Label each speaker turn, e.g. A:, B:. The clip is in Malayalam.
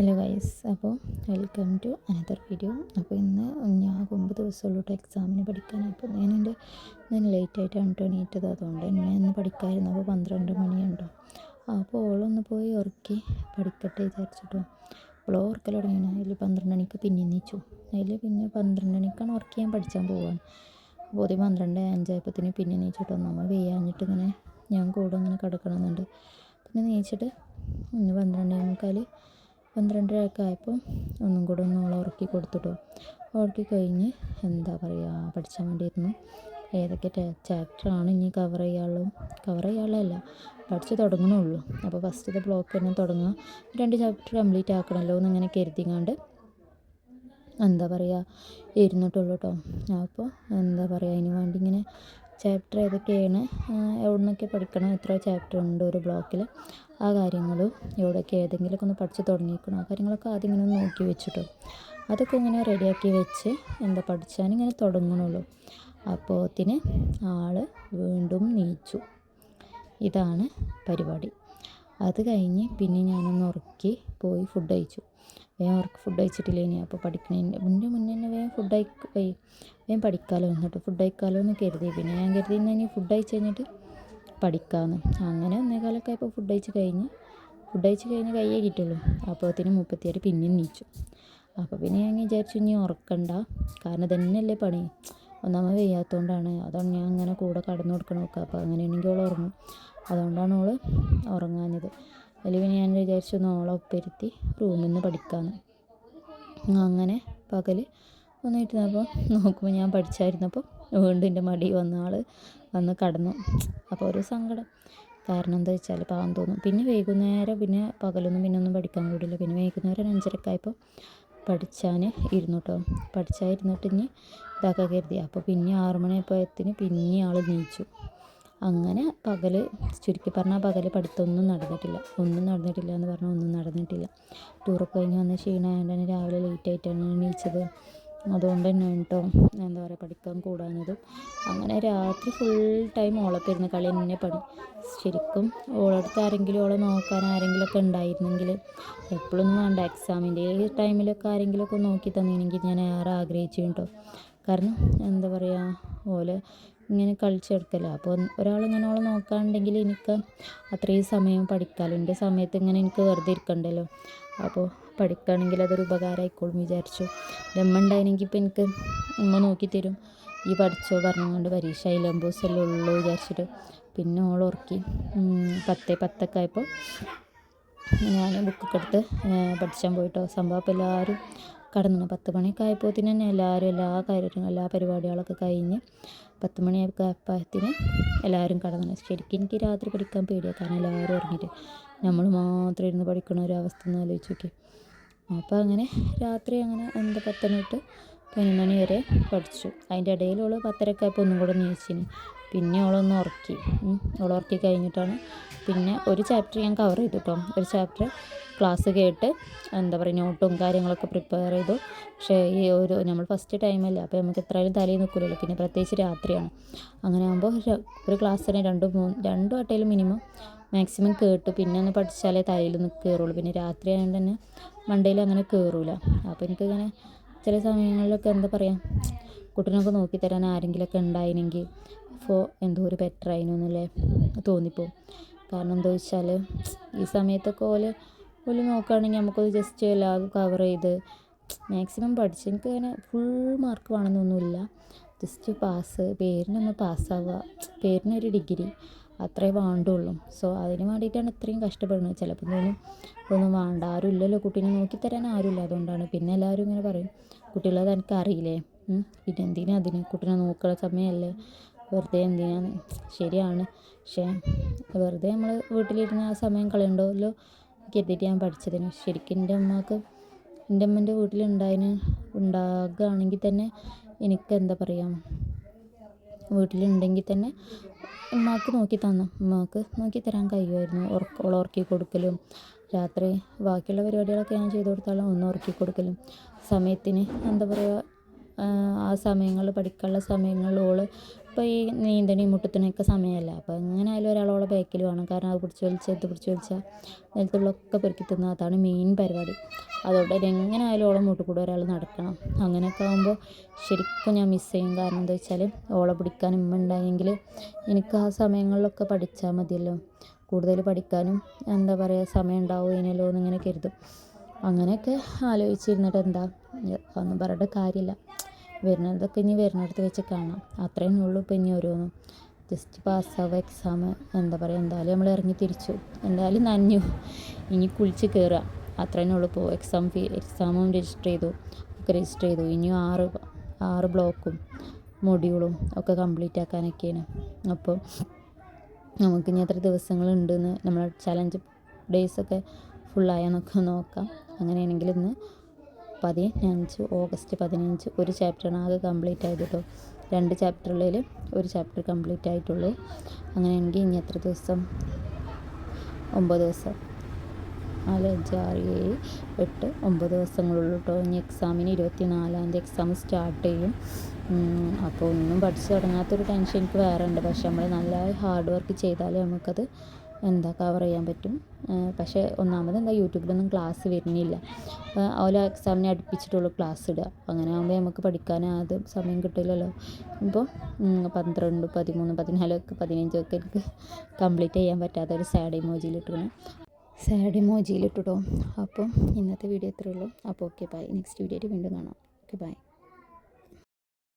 A: ഹലോ ഗൈസ് അപ്പോൾ വെൽക്കം ടു അനദർ വീഡിയോ. അപ്പോൾ ഇന്ന് ഞാൻ ഒമ്പത് ദിവസമുള്ളൂട്ട് എക്സാമിന് പഠിക്കാൻ. അപ്പോൾ ഞാൻ എന്റെ ഞാൻ ലേറ്റായിട്ടാണ് കേട്ടോ എണീറ്റത്. അതുകൊണ്ട് എന്നെ ഇന്ന് പഠിക്കായിരുന്നു. അപ്പോൾ പന്ത്രണ്ട് മണിയുണ്ടോ അപ്പോൾ ഓളൊന്ന് പോയി ഉറക്കി പഠിക്കട്ടെ വിചാരിച്ചിട്ടോ അപ്പോൾ ഉറക്കൽ തുടങ്ങിയാണ്. അതിൽ പന്ത്രണ്ട് മണിക്ക് പിന്നെ നീച്ചു അതിൽ പിന്നെ പന്ത്രണ്ട് മണിക്കാണ് ഉറക്കി ഞാൻ പഠിച്ചാൻ പോവാണ്. അപ്പോൾ ഒരു പന്ത്രണ്ട് അഞ്ചായപ്പത്തിന് പിന്നെ നീച്ചിട്ടോ നമ്മൾ വെയ്യാഞ്ഞിട്ട് ഇങ്ങനെ ഞാൻ കൂടെ ഇങ്ങനെ കിടക്കണമെന്നുണ്ട് പിന്നെ നീച്ചിട്ട് ഇന്ന് പന്ത്രണ്ടേ മുക്കാൽ പന്ത്രണ്ടരയൊക്കെ ആയപ്പോൾ ഒന്നും കൂടെ ഒന്ന് ഓളെ ഉറക്കി കൊടുത്തിട്ടോ. ഉറക്കി കഴിഞ്ഞ് എന്താ പറയുക പഠിച്ചാൻ വേണ്ടിയിരുന്നു. ഏതൊക്കെ ചാപ്റ്ററാണ് ഇനി കവർ ചെയ്യാനുള്ളൂ കവർ ചെയ്യാനുള്ളതല്ല പഠിച്ച് തുടങ്ങണുള്ളൂ. അപ്പോൾ ഫസ്റ്റത്തെ ബ്ലോക്ക് തന്നെ തുടങ്ങുക. രണ്ട് ചാപ്റ്റർ കംപ്ലീറ്റ് ആക്കണമല്ലോ എന്ന് ഇങ്ങനെ കരുതിങ്ങാണ്ട് എന്താ പറയുക ഇരുന്നിട്ടുള്ളൂ കേട്ടോ അപ്പോൾ എന്താ പറയുക അതിന് വേണ്ടി ഇങ്ങനെ ചാപ്റ്റർ ഏതൊക്കെയാണ് എവിടെ നിന്നൊക്കെ പഠിക്കണം എത്ര ചാപ്റ്റർ ഉണ്ട് ഒരു ബ്ലോക്കിൽ ആ കാര്യങ്ങളും എവിടെയൊക്കെ ഏതെങ്കിലുമൊക്കെ ഒന്ന് പഠിച്ച് തുടങ്ങിയിരിക്കണം ആ കാര്യങ്ങളൊക്കെ ആദ്യം ഇങ്ങനെ ഒന്ന് നോക്കി വെച്ചിട്ടോ. അതൊക്കെ ഇങ്ങനെ റെഡിയാക്കി വെച്ച് എന്താ പഠിച്ചാനിങ്ങനെ തുടങ്ങണുള്ളൂ. അപ്പോത്തിന് ആൾ വീണ്ടും നീച്ചു. ഇതാണ് പരിപാടി. അത് കഴിഞ്ഞ് പിന്നെ ഞാനൊന്ന് ഉറക്കി പോയി ഫുഡ് കഴിച്ചു. വേഗം ഉറക്ക് ഫുഡ് കഴിച്ചിട്ടില്ല ഇനി? അപ്പോൾ പഠിക്കണതിന്റെ മുന്നേ മുന്നേ തന്നെ വേഗം ഫുഡ് കഴിക്കും വേഗം പഠിക്കാമല്ലോ എന്നിട്ട്. ഫുഡ് കഴിക്കാമല്ലോ എന്ന് കരുതി. പിന്നെ ഞാൻ കരുതി ഇനി ഫുഡ് കഴിച്ച് കഴിഞ്ഞിട്ട്? പഠിക്കാമെന്ന് അങ്ങനെ ഒന്നേകാലൊക്കെ ആയപ്പോൾ ഫുഡ് കഴിച്ച് കഴിഞ്ഞ് ഫുഡ് കഴിച്ച് കഴിഞ്ഞ് കൈ കിട്ടുള്ളൂ അപ്പോഴത്തേനും മുപ്പത്തിയേഴ് പിന്നെയും നീച്ചു. അപ്പോൾ പിന്നെ ഞാൻ വിചാരിച്ചു ഇനി ഉറക്കണ്ട. കാരണം തന്നെയല്ലേ പണി. ഒന്നാമത് വയ്യാത്തതുകൊണ്ടാണ് അതാണ് ഞാൻ അങ്ങനെ കൂടെ കടന്നു കൊടുക്കണം നോക്കുക അപ്പോൾ അങ്ങനെയാണെങ്കിൽ ഓൾ ഉറങ്ങും. അതുകൊണ്ടാണ് ഓൾ ഉറങ്ങാഞ്ഞത്. അതിൽ പിന്നെ ഞാൻ വിചാരിച്ചു ഒന്ന് ഓളെ ഒപ്പിരുത്തി റൂമിൽ നിന്ന് പഠിക്കാമെന്ന് അങ്ങനെ പകൽ വന്നിരുന്നപ്പോൾ നോക്കുമ്പോൾ ഞാൻ പഠിച്ചായിരുന്നപ്പോൾ വീണ്ടും എന്റെ മടി വന്ന ആൾ വന്ന് കടന്നു. അപ്പോൾ ഒരു സങ്കടം. കാരണം എന്താ വെച്ചാൽ പാവം തോന്നും. പിന്നെ വൈകുന്നേരം പിന്നെ പകലൊന്നും പിന്നെ ഒന്നും പഠിക്കാൻ കൂടില്ല പിന്നെ വൈകുന്നേരം അഞ്ചരക്കായപ്പോൾ പഠിച്ചാൻ ഇരുന്നു കേട്ടോ പഠിച്ചായിരുന്നിട്ട് ഇനി ഇതാക്കാൻ കരുതി. അപ്പോൾ പിന്നെ ആറുമണിയായപ്പോഴത്തിന് പിന്നെ ആൾ നീച്ചു. അങ്ങനെ പകൽ ചുരുക്കി പറഞ്ഞാൽ പകൽ പഠിത്തമൊന്നും നടന്നിട്ടില്ല. ഒന്നും നടന്നിട്ടില്ല എന്ന് പറഞ്ഞാൽ ഒന്നും നടന്നിട്ടില്ല. ടൂറൊക്കെ കഴിഞ്ഞ് വന്ന് ക്ഷീണമായതുകൊണ്ട് തന്നെ രാവിലെ ലേറ്റായിട്ടാണ് എണീച്ചത്. അതുകൊണ്ട് തന്നെ കേട്ടോ. എന്താ പറയുക പഠിക്കാൻ കൂടാഞ്ഞതും. അങ്ങനെ രാത്രി ഫുൾ ടൈം ഓളൊപ്പം ഇരുന്ന് കളി തന്നെ പണി ശരിക്കും ഓളടുത്ത് ആരെങ്കിലും ഓളെ നോക്കാൻ ആരെങ്കിലുമൊക്കെ ഉണ്ടായിരുന്നെങ്കിൽ എപ്പോഴൊന്നും വേണ്ട. എക്സാമിന്റെ ടൈമിലൊക്കെ ആരെങ്കിലുമൊക്കെ നോക്കി തന്നിരുന്നെങ്കിൽ ഞാൻ ഏറെ ആഗ്രഹിച്ചു കേട്ടോ. കാരണം എന്താ പറയുക ഓലെ ഇങ്ങനെ കളിച്ചെടുക്കല അപ്പോൾ ഒരാളിങ്ങനെ ഓളെ നോക്കാണ്ടെങ്കിൽ എനിക്ക് അത്രയും സമയം പഠിക്കാമല്ലോ എന്റെ സമയത്ത് ഇങ്ങനെ എനിക്ക് വെറുതെ ഇരിക്കണ്ടല്ലോ. അപ്പോൾ പഠിക്കുകയാണെങ്കിൽ അതൊരു ഉപകാരമായിക്കോളും വിചാരിച്ചു. ഉമ്മ ഉണ്ടായിരുന്നെങ്കിൽ ഇപ്പം എനിക്ക് ഉമ്മ നോക്കി തരും. ഈ പഠിച്ചോ പറഞ്ഞുകൊണ്ട് പരീക്ഷ ഇലമ്പൂസല്ലേ ഉള്ളൂ വിചാരിച്ചിട്ട്. പിന്നെ ഓൾ ഉറക്കി. പത്തേ പത്തൊക്കെ ആയപ്പോൾ ഞാൻ ബുക്കൊക്കെ എടുത്ത് പഠിച്ചാൻ പോയിട്ടോ. സംഭവം എല്ലാവരും കടന്നു. പത്ത് മണിയൊക്കെ ആയപ്പോഴത്തേന് തന്നെ എല്ലാവരും എല്ലാ കാര്യങ്ങളും എല്ലാ പരിപാടികളൊക്കെ കഴിഞ്ഞ് പത്ത് മണിയൊക്കെ ആയപ്പോഴത്തിന് എല്ലാവരും കടന്നു. ശരിക്കും എനിക്ക് രാത്രി പഠിക്കാൻ പേടിയാണ് കാരണം എല്ലാവരും ഉറങ്ങിയിട്ട് നമ്മൾ മാത്രം ഇരുന്ന് പഠിക്കണ ഒരു അവസ്ഥ ഒന്ന് ആലോചിച്ച് നോക്കി അപ്പോൾ അങ്ങനെ രാത്രി അങ്ങനെ എന്താ പത്തണി തൊട്ട് പതിനൊന്ന് മണി വരെ പഠിച്ചു. അതിന്റെ ഇടയിൽ ഓൾ പത്തരക്കായപ്പോൾ ഒന്നും കൂടെ നീച്ചിന്. പിന്നെ ഓളൊന്ന് ഉറക്കി. ഓൾ ഉറക്കി കഴിഞ്ഞിട്ടാണ് പിന്നെ ഒരു ചാപ്റ്റർ ഞാൻ കവർ ചെയ്തു കേട്ടോ ഒരു ചാപ്റ്റർ ക്ലാസ് കേട്ട് എന്താ പറയുക നോട്ടും കാര്യങ്ങളൊക്കെ പ്രിപ്പയർ ചെയ്തു. പക്ഷേ ഈ ഒരു നമ്മൾ ഫസ്റ്റ് ടൈമല്ലേ അപ്പോൾ നമുക്ക് എത്രയായാലും തലയിൽ നിൽക്കില്ലല്ലോ പിന്നെ പ്രത്യേകിച്ച് രാത്രിയാണ്. അങ്ങനെ ആകുമ്പോൾ ഒരു ക്ലാസ് തന്നെ രണ്ട് മൂന്ന് രണ്ടു വട്ടയിലും മിനിമം മാക്സിമം കേട്ട്. പിന്നെ ഒന്ന് പഠിച്ചാലേ തലയിൽ നിന്ന് കയറുള്ളൂ പിന്നെ രാത്രി ആയതുകൊണ്ട് തന്നെ മണ്ടയിൽ അങ്ങനെ കയറൂല അപ്പോൾ എനിക്കിങ്ങനെ ചില സമയങ്ങളിലൊക്കെ എന്താ പറയുക കുട്ടീനൊക്കെ നോക്കിത്തരാൻ ആരെങ്കിലുമൊക്കെ ഉണ്ടായിരുന്നെങ്കിൽ ഇപ്പോൾ എന്തോ ഒരു ബെറ്റർ ആയിരുന്നു എന്നല്ലേ തോന്നിപ്പോവും. കാരണം എന്താ വെച്ചാൽ ഈ സമയത്തൊക്കെ ഓൽ ഓൽ നോക്കുകയാണെങ്കിൽ നമുക്കത് ജസ്റ്റ് എല്ലാം കവർ ചെയ്ത് മാക്സിമം പഠിച്ച് എനിക്ക് അങ്ങനെ ഫുൾ മാർക്ക് വേണമെന്നൊന്നുമില്ല ജസ്റ്റ് പാസ് പേരിനൊന്ന് പാസ്സാവുക പേരിനൊരു ഡിഗ്രി അത്രേ വേണ്ടുള്ളൂ. സോ അതിന് വേണ്ടിയിട്ടാണ് ഇത്രയും കഷ്ടപ്പെടുന്നത്. ചിലപ്പോൾ തോന്നും ഒന്നും വേണ്ട. ആരും ഇല്ലല്ലോ കുട്ടീനെ നോക്കിത്തരാൻ ആരുമില്ല അതുകൊണ്ടാണ്. പിന്നെ എല്ലാവരും ഇങ്ങനെ പറയും കുട്ടികളത് എനിക്കറിയില്ലേ പിന്നെ എന്തിനാ അതിന്? കുട്ടീനെ നോക്കുന്ന സമയമല്ലേ വെറുതെ എന്തിനാന്ന് ശരിയാണ്. പക്ഷേ വെറുതെ നമ്മൾ വീട്ടിലിരുന്ന് ആ സമയം കളയണ്ടല്ലോ കരുതിയിട്ട് ഞാൻ പഠിച്ചതിന്. ശരിക്കും എന്റെ അമ്മയ്ക്ക് എന്റെ അമ്മന്റെ വീട്ടിലുണ്ടായതിന് ഉണ്ടാകുകയാണെങ്കിൽ തന്നെ എനിക്ക് എന്താ പറയുക വീട്ടിലുണ്ടെങ്കിൽ തന്നെ ഉമ്മാക്ക് നോക്കി തന്നു. ഉമ്മാക്ക് നോക്കി തരാൻ കഴിയുമായിരുന്നു. ഉറക്കോളം ഉറക്കി കൊടുക്കലും രാത്രി ബാക്കിയുള്ള പരിപാടികളൊക്കെ ഞാൻ ചെയ്തു കൊടുത്താലും ഒന്ന് ഉറക്കി കൊടുക്കലും. സമയത്തിന് എന്താ പറയുക ആ സമയങ്ങളിൽ പഠിക്കാനുള്ള സമയങ്ങളിൽ ഓൾ ഇപ്പോൾ ഈ നീന്തണി മുട്ടത്തിനൊക്കെ സമയമല്ല? അപ്പോൾ എങ്ങനെ ആയാലും ഒരാളോളെ ബാക്കിൽ വേണം. കാരണം അത് പിടിച്ച് വലിച്ച് ഇത് പിടിച്ച് വലിച്ചാൽ നിലത്തുള്ളൊക്കെ പെറുക്കി തിന്നുക അതാണ് മെയിൻ പരിപാടി. അതുകൊണ്ട് തന്നെ എങ്ങനെ ആയാലും ഓളെ മൂട്ടിൽ കൂടെ ഒരാൾ നടക്കണം. അങ്ങനെയൊക്കെ ആകുമ്പോൾ ശരിക്കും ഞാൻ മിസ് ചെയ്യും. കാരണം എന്താ വെച്ചാൽ ഓളെ പിടിക്കാൻ ഉമ്മ ഉണ്ടായെങ്കിൽ എനിക്ക് ആ സമയങ്ങളിലൊക്കെ പഠിച്ചാൽ മതിയല്ലോ. കൂടുതൽ പഠിക്കാനും എന്താ പറയുക സമയം ഉണ്ടാവുമല്ലോ എന്നിങ്ങനെ കരുതും. അങ്ങനെയൊക്കെ ആലോചിച്ചിരുന്നിട്ട് എന്താ? ഒന്നും പറഞ്ഞിട്ട് കാര്യമില്ല വരുന്നതൊക്കെ ഇനി വരുന്നിടത്ത് വെച്ച് കാണാം. അത്രയേ ഉള്ളൂ ഇപ്പം ഇനി ഓരോന്നും. ജസ്റ്റ് പാസ്സാവുക എക്സാം എന്താ പറയുക എന്തായാലും നമ്മൾ ഇറങ്ങി തിരിച്ചു. എന്തായാലും നനഞ്ഞു. ഇനി കുളിച്ച് കയറുക അത്രയേ ഉള്ളൂ ഇപ്പോൾ എക്സാം ഫീ എക്സാമും രജിസ്റ്റർ ചെയ്തു ഒക്കെ രജിസ്റ്റർ ചെയ്തു. ഇനിയും ആറ് ആറ് ബ്ലോക്കും മൊഡ്യൂളും ഒക്കെ കംപ്ലീറ്റ് ആക്കാനൊക്കെയാണ്. അപ്പോൾ നമുക്ക് ഇനി എത്ര ദിവസങ്ങളുണ്ടെന്ന് നമ്മൾ ചലഞ്ച് ഡേയ്സൊക്കെ ഫുള്ളായെന്നൊക്കെ നോക്കാം. അങ്ങനെയാണെങ്കിൽ ഇന്ന് പതിനഞ്ച് ഓഗസ്റ്റ് പതിനഞ്ച് ഒരു ചാപ്റ്ററാണ് ആകെ കംപ്ലീറ്റ് ആയത് കേട്ടോ രണ്ട് ചാപ്റ്ററിൽ ഒരു ചാപ്റ്റർ കംപ്ലീറ്റ് ആയിട്ടുള്ളൂ. അങ്ങനെയാണെങ്കിൽ ഇനി എത്ര ദിവസം? ഒമ്പത് ദിവസം. നാല് അഞ്ച് ആറ് ഏഴ് എട്ട് ഒമ്പത് ദിവസങ്ങളുള്ളൂ കേട്ടോ ഇനി എക്സാമിന് ഇരുപത്തി നാലാം തീയതി എക്സാം സ്റ്റാർട്ട് ചെയ്യും. അപ്പോൾ ഒന്നും പഠിച്ചു തുടങ്ങാത്തൊരു ടെൻഷൻ എനിക്ക് വേറെ ഉണ്ട് പക്ഷെ നമ്മൾ നല്ല ഹാർഡ് വർക്ക് ചെയ്താലേ നമുക്കത് എന്താ കവർ ചെയ്യാൻ പറ്റും. പക്ഷേ ഒന്നാമത് എന്താ യൂട്യൂബിലൊന്നും ക്ലാസ് വരുന്നില്ല. ഓരോ എക്സാമിനെ അടുപ്പിച്ചിട്ടുള്ളൂ ക്ലാസ് ഇടുക. അങ്ങനെ ആകുമ്പോൾ നമുക്ക് പഠിക്കാൻ ആദ്യം സമയം കിട്ടില്ലല്ലോ ഇപ്പോൾ പന്ത്രണ്ട് പതിമൂന്ന് പതിനാലൊക്കെ പതിനഞ്ചൊക്കെ എനിക്ക് കംപ്ലീറ്റ് ചെയ്യാൻ പറ്റാത്ത ഒരു സാഡ് ഇമോജിയിലിട്ടാണ് സാഡ് ഇമോജിയിലിട്ടോ അപ്പോൾ ഇന്നത്തെ വീഡിയോ ഇത്രയേ ഉള്ളൂ. അപ്പോൾ ഓക്കെ ബൈ നെക്സ്റ്റ് വീഡിയോയിൽ വീണ്ടും കാണാം. Okay bye